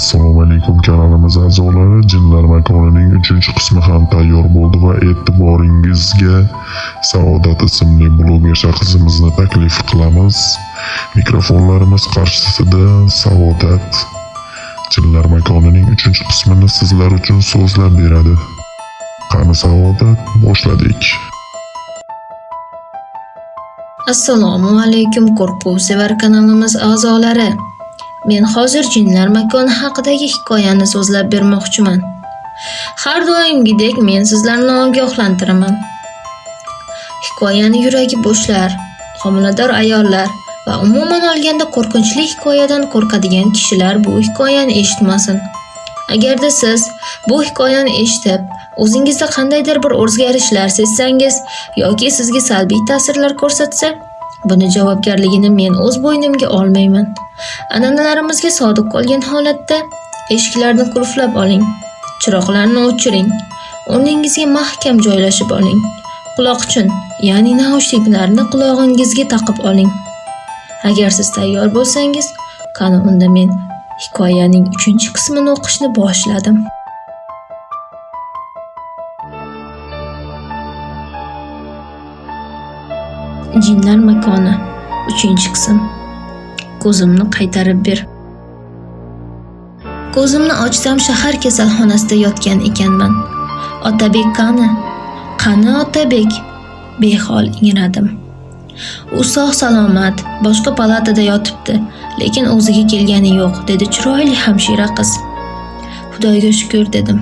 Assalomu alaykum kanalimiz a'zolari. Jinlar makonining 3-qismi ham tayyor bo'ldi va e'tiboringizga Saodat ismli blogercha qizimizni taklif qilamiz. Mikrofonlarimiz qarshisida Saodat Jinlar makonining 3-qismini sizlar uchun so'zlab beradi. Qani Saodat, boshladik. Assalomu alaykum qo'rquv sevar kanalimiz a'zolari. Men hozir jinlar makoni haqidagi hikoyani so'zlab bermoqchiman. Har doimgidek men sizlarni ogohlantiraman. Hikoyani yuragi bo'shlar, homilador ayollar va umuman olganda qo'rqinchli hikoyadan qo'rqadigan kishilar bu hikoyani eshitmasin. Agarda siz bu hikoyani eshitib, o'zingizda qandaydir bir o'zgarishlar sezsangiz yoki sizga salbiy ta'sirlar ko'rsatsa, buni javobgarligini men o'z bo'ynimga olmayman. An'analarimizga sodiq qolgan holatda eshiklarni qulflab oling, chiroqlarni o'chiring, o'rningizga mahkam joylashib oling. Quloqchin, ya'ni naushniklarni qulog'ingizga taqib oling. Agar siz tayyor bo'lsangiz, qani unda men hikoyaning 3-qismini o'qishni boshladim. Jinlar makoni 3-qism. Ko'zimni qaytarib ber. Ko'zimni ochsam shahar kasalxonasida yotgan ekanman. Otabek qani? Qani Otabek? Behol ingradim. U sog' salomat, boshqa palatada yotibdi, lekin o'ziga kelgani yo'q, dedi chiroyli hamshira qiz. Xudoga shukr dedim.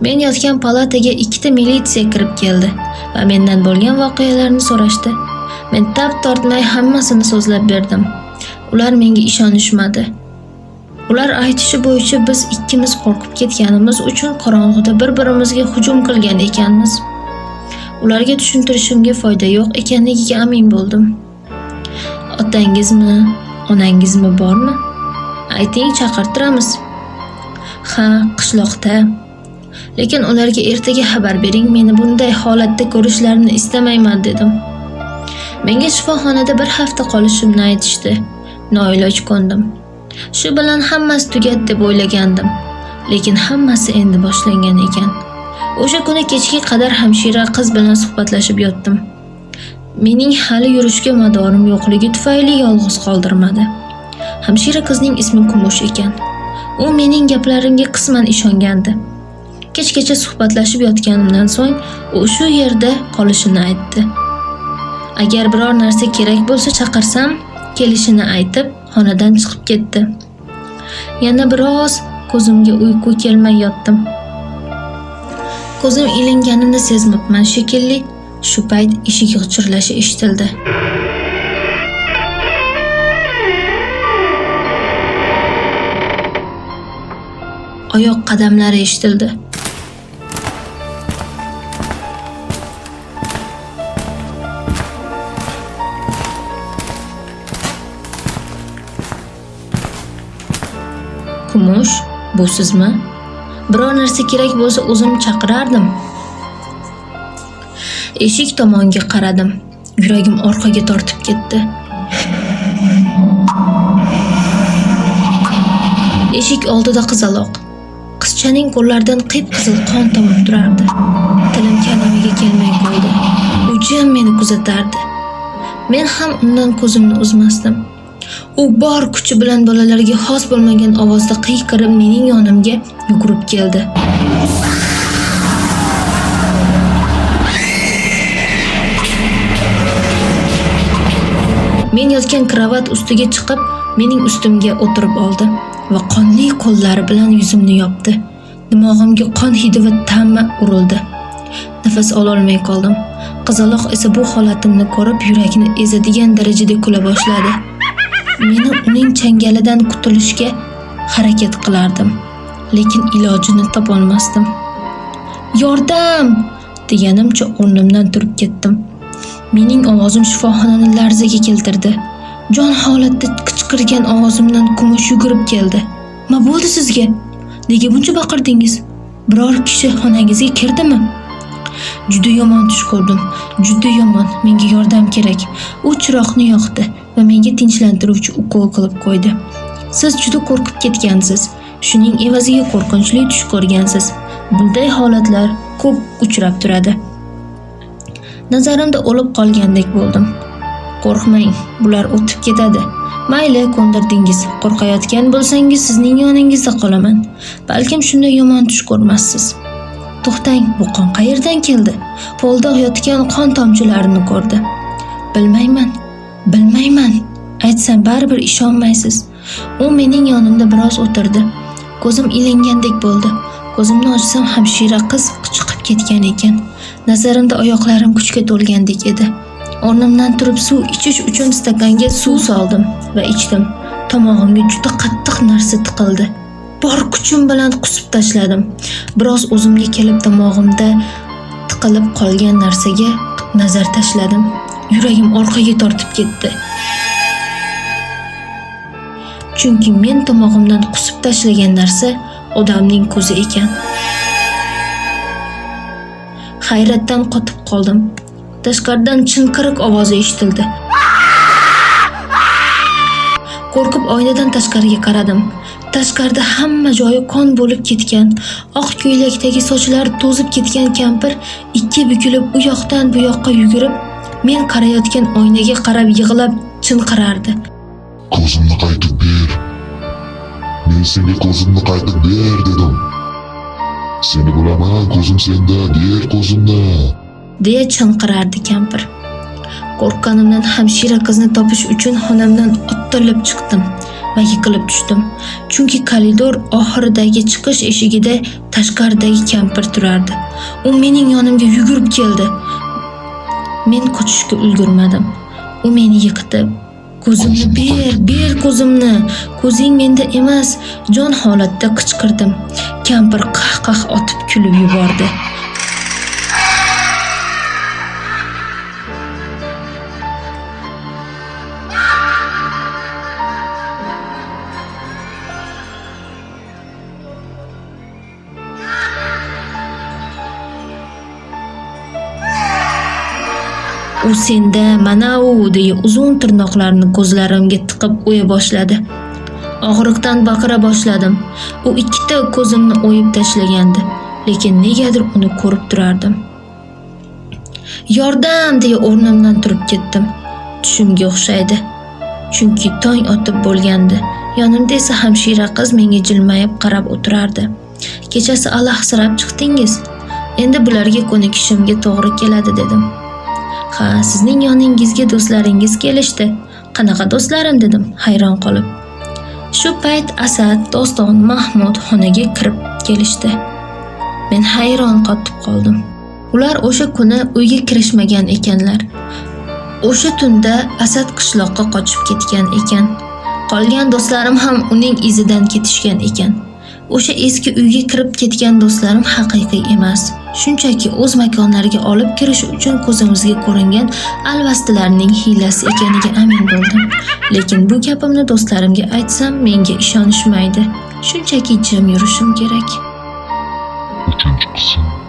Men yotgan palataga ikkita militsiya kirib keldi va mendan bo'lgan voqealarni so'rashdi. Men tap tortmay hammasini so'zlab berdim. Ular menga ishonishmadi. Ular aytishi bo'yicha biz ikkimiz qo'rqib ketganimiz uchun qorong'uda bir-birimizga hujum qilgan ekanmiz. Ularga tushuntirishimga foyda yo'q ekanligiga amin bo'ldim. Otangizmi, onangizmi bormi? Ayting, chaqirtiramiz. Ha, qishloqda. Lekin ularga ertaga xabar bering, meni bunday holatda ko'rishlarini istamayman dedim. Menga shifoxonada bir hafta qolishimni aytishdi. Noiloj ko'ndim. Shu bilan hammasi tugat deb o'ylagandim. Lekin hammasi endi boshlangan ekan. O'sha kuni kechga qadar hamshira qiz bilan suhbatlashib yotdim. Mening hali yurishga madorim yo'qligi tufayli yolg'iz qoldirmadi. Hamshira qizning ismi Kumush ekan. U mening gaplarimga qisman ishongandi. Kechgacha suhbatlashib yotganimdan so'ng u shu yerda qolishini aytdi. Agar biror narsa kerak bo'lsa chaqirsam, kelishini aytib, xonadan chiqib ketdi. Yana biroz ko'zimga uyqu kelmay yotdim. Ko'zim ilinganini sezmabman shekilli. Shu payt eshik g'ichirlashi eshitildi. Oyoq qadamlari eshitildi. Kumush, bu sizmi? Biror narsa kerak bo'lsa o'zim chaqirardim. Eshik tomonga qaradim. Yuragim orqaga tortib ketdi. Eshik oldida qizaloq. Qizchaning qo'llaridan qip-qizil qon tomib turardi. Tilim kalamaga kelmay qo'ydi U jim meni kuzatardi. Men ham undan ko'zimni uzmasdim. U bor kuchi bilan bolalarga xos bo'lmagan ovozda qiyqirib mening yonimga yugurib keldi. Men yotgan kravat ustiga chiqib, mening ustimga o'tirib oldi va qonli qo'llari bilan yuzimni yopdi. Dimog'imga qon hidi va ta'mi urildi. Nafas ololmay qoldim. Qizaloq esa bu holatimni ko'rib yurakni ezadigan darajada kula boshladi. Meni uning changalidan qutulishga harakat qilardim, lekin ilojini topolmasdim. Yordam! deganimcha o'rnimdan turib ketdim. Mening ovozim shifoxonani larzaga keltirdi. Jon holatda qichqirgan ovozimdan kumush yugurib keldi. "Nima bo'ldi sizga? Nega buncha baqirdingiz? Biror kishi xonangizga kirdimi?" Juda yomon tush ko'rdim. Juda yomon. Menga yordam kerak. U chiroqni yoqdi va menga tinchlantiruvchi ukol qilib qo'ydi. Siz juda qo'rqib ketgansiz. Shuning evaziga qo'rqinchli tush ko'rgansiz. Bunday holatlar ko'p uchrab turadi. Nazarimda o'lib qolgandek bo'ldim. Qo'rqmang, bular o'tib ketadi. Mayli, ko'ndirdingiz. Qo'rqayotgan bo'lsangiz sizning yoningizda qolaman. Balkim shunday yomon tush ko'rmassiz. To'xtang, bu qon qayerdan keldi? Polda yotgan qon tomchilarini ko'rdi. Bilmayman. Bilmayman. Aytsam baribir ishonmaysiz. U mening yonimda biroz o'tirdi. Ko'zim ilingandek bo'ldi. Ko'zimni ochsam hamshira qiz chiqib ketgan ekan. Nazarimda oyoqlarim kuchga to'lgandek edi. O'rnimdan turib suv ichish uchun stakanga suv soldim va ichdim. Tomog'imga juda qattiq narsa tiqildi. Bor kuchim bilan qusib tashladim. Biroz o'zimga kelib tomog'imda tiqilib qolgan narsaga nazar tashladim. Yuragim orqaga tortib ketdi. Chunki men tomog'imdan qusib tashlagan narsa odamning ko'zi ekan. Hayratdan qotib qoldim. Tashqaridan chinqiriq ovozi eshitildi. Qo'rqib oynadan tashqariga qaradim. Tashqarida hamma joyi qon bo'lib ketgan, oq ko'ylakdagi sochlari to'zib ketgan kampir ikki bukilib u yoqdan bu yoqqa yugurib, men qarayotgan oynaga qarab yig'lab chinqirardi. Ko'zimni qaytib ber. Men senga ko'zimni qaytib ber dedim. Seni bilaman, ko'zim senda, ber ko'zimni. deya chinqirardi kampir. Qo'rqqanimdan hamshira qizni topish uchun xonamdan ottilib chiqdim va yiqilib tushdim. Chunki koridor oxiridagi chiqish eshigida tashqaridagi kampir turardi. U mening yonimga yugurib keldi. Men qochishga ulgurmadim. U meni yiqitib Ko'zimni ber, ber ko'zimni. Ko'zing menda emas, jon holatda qichqirdim. Kampir qah-qah otib kulib yubordi. U senda mana u deya uzun tirnoqlarini ko'zlarimga tiqib o'ya boshladi. Og'riqdan baqira boshladim. U ikkita ko'zimni o'yib tashlagandi, lekin negadir uni ko'rib turardim. Yordam deya o'rnimdan turib ketdim. Tushimga o'xshaydi. Chunki tong otib bo'lgandi. Yonimda esa hamshira qiz menga jilmayib qarab o'tirardi. Kechasi alahsirab chiqdingiz. Endi bularga ko'nikishimga to'g'ri keladi dedim. Ha, sizning yoningizga do'stlaringiz kelishdi. Qanaqa do'stlarim dedim, hayron qolib. Shu payt Asad, Doston, Mahmud xonaga kirib kelishdi. Men hayron qotib qoldim. Ular o'sha kuni uyga kirishmagan ekanlar. O'sha tunda Asad qishloqqa qochib ketgan ekan. Qolgan do'stlarim ham uning izidan ketishgan ekan. O'sha eski uyga kirib ketgan do'stlarim haqiqiy emas. Shunchaki o'z makonlariga olib kirish uchun ko'zimizga ko'ringan alvastilarning hiylasi ekaniga amin bo'ldim. Lekin bu gapimni do'stlarimga aytsam, menga ishonishmaydi. Shunchaki jim yurishim kerak. Uchinchi qism.